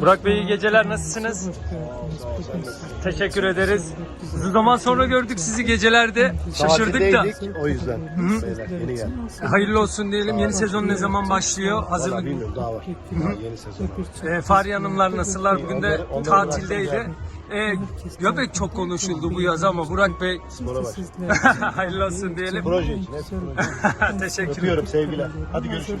Burak Bey, iyi geceler, nasılsınız? Teşekkür ederiz. Uzun zaman sonra gördük sizi gecelerde. Şaşırdık da. Tatildeydik, O yüzden. Beyler yeni geldi. Hayırlı olsun diyelim. Yeni sezon ne zaman başlıyor? Valla Hazırlık. bilmiyorum daha var. Daha yeni sezon var. E, Fahriye Hanımlar nasıllar? Bugün de Onları- onları tatildeydi. bıraktım E, göbek çok konuşuldu bu yaz ama Burak Bey Spora bak. hayırlı olsun diyelim. Proje için. Hep proje. Teşekkür Öpüyorum sevgiler. Hadi görüşürüz.